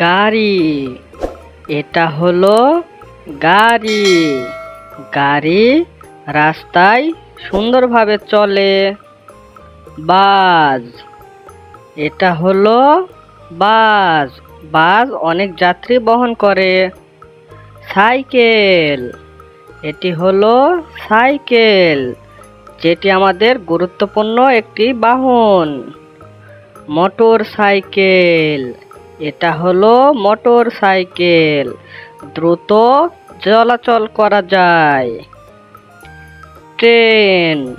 গাড়ি। এটা হলো গাড়ি। গাড়ি রাস্তায় সুন্দরভাবে চলে। বাস। এটা হলো বাস। বাস অনেক যাত্রী বহন করে। সাইকেল। এটি হলো সাইকেল। যেটি আমাদের গুরুত্বপূর্ণ একটি বাহন। Motorcycle. এটা হলো মোটর সাইকেল। দ্রুত চলাচল করা যায়। ট্রেন।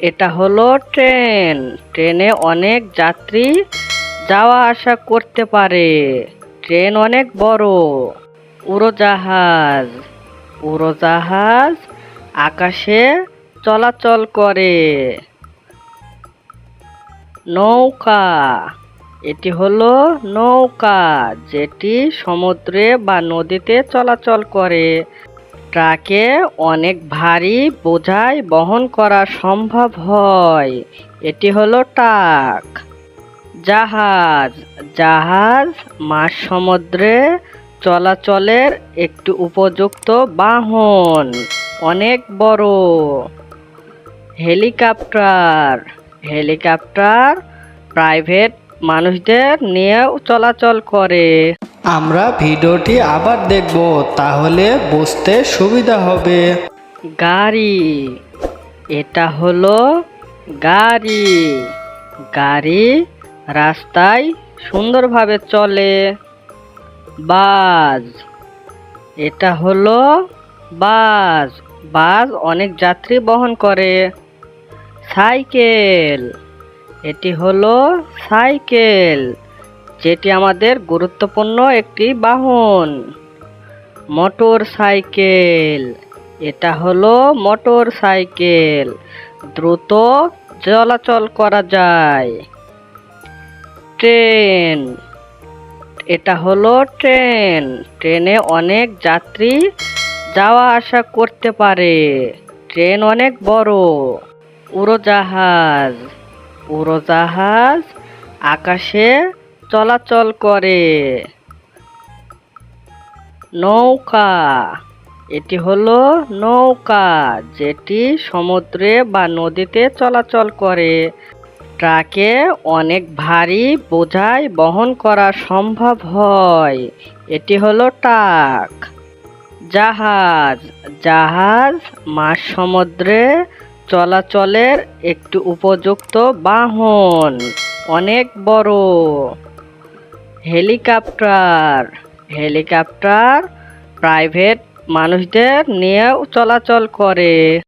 এটা হলো ট্রেন। ট্রেনে অনেক যাত্রী যাওয়া আসা করতে পারে। ট্রেন অনেক বড়। উড়োজাহাজ। উড়োজাহাজ আকাশে চলাচল করে। নৌকা, এটি হলো নৌকা, যেটি সমুদ্রে বা নদীতে চলাচল করে। ট্রাকে অনেক ভারী বোঝাই বহন করা সম্ভব হয়। এটি হলো ট্রাক। জাহাজ জাহাজ মাঝ সমুদ্রে চলাচলের একটি উপযুক্ত বাহন, অনেক বড়। হেলিকপ্টার। হেলিকপ্টার প্রাইভেট মানুষদের নিয়েও চলাচল করে। আমরা ভিডিওটি আবার দেখব তাহলে বুঝতে সুবিধা হবে। গাড়ি। এটা হলো গাড়ি। গাড়ি রাস্তায় সুন্দরভাবে চলে। বাস। এটা হলো বাস। বাস অনেক যাত্রী বহন করে। সাইকেল। এটি হলো সাইকেল, যেটি আমাদের গুরুত্বপূর্ণ একটি বাহন। মোটর সাইকেল, এটা হলো মোটর সাইকেল। দ্রুত চলাচল করা যায়। ট্রেন, এটা হলো ট্রেন। ট্রেনে অনেক যাত্রী যাওয়া আসা করতে পারে। ট্রেন অনেক বড়। উড়োজাহাজ। উড়োজাহাজ আকাশে চলাচল করে। নৌকা, এটি হলো নৌকা যেটি সমুদ্রে বা নদীতে চলাচল করে। ট্রাকে অনেক ভারী বোঝাই বহন করা সম্ভব হয়। এটি হলো ট্রাক। জাহাজ জাহাজ মাঝ সমুদ্রে চলাচলের একটি উপযুক্ত বাহন অনেক বড়। হেলিকপ্টার হেলিকপ্টার প্রাইভেট মানুষদের নিয়েও চলাচল করে।